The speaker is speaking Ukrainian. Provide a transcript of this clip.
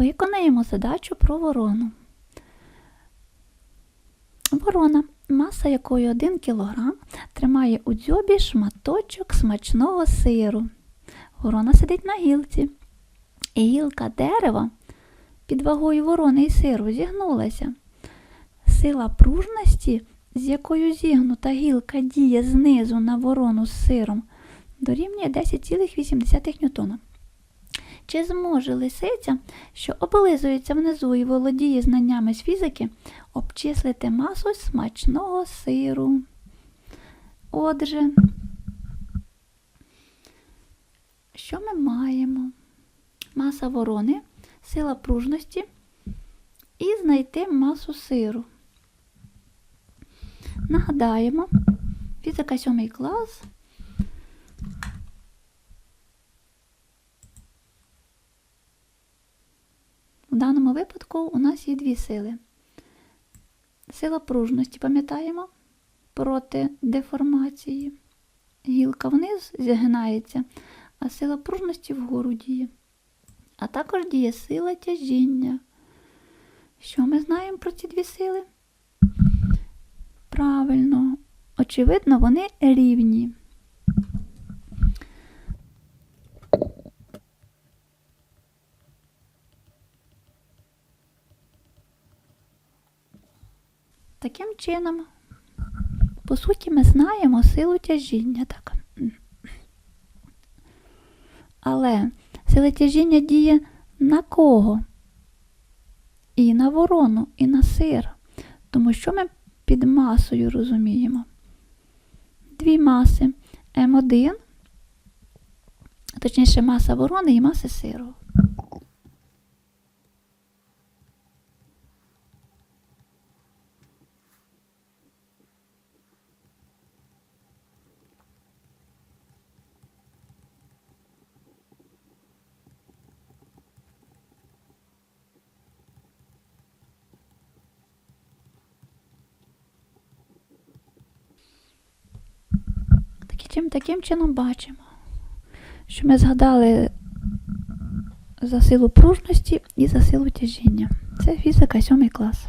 Виконаємо задачу про ворону. Ворона, маса якої 1 кг, тримає у дзьобі шматочок смачного сиру. Ворона сидить на гілці. І гілка дерева під вагою ворони і сиру зігнулася. Сила пружності, з якою зігнута гілка діє знизу на ворону з сиром, дорівнює 10,8 ньютона. Чи зможе лисиця, що облизується внизу і володіє знаннями з фізики, обчислити масу смачного сиру? Отже, що ми маємо? Маса ворони, сила пружності і знайти масу сиру. Нагадаємо, фізика 7 клас. В даному випадку у нас є дві сили. Сила пружності, пам'ятаємо, проти деформації. Гілка вниз зігинається, а сила пружності вгору діє. А також діє сила тяжіння. Що ми знаємо про ці дві сили? Правильно, очевидно, вони рівні. Таким чином, по суті, ми знаємо силу тяжіння. Так. Але сила тяжіння діє на кого? І на ворону, і на сир. Тому що ми під масою розуміємо. Дві маси М1, точніше маса ворони і маси сиру. Таким, таким чином бачимо, що ми згадали за силу пружності і за силу тяжіння. Це фізика 7 клас.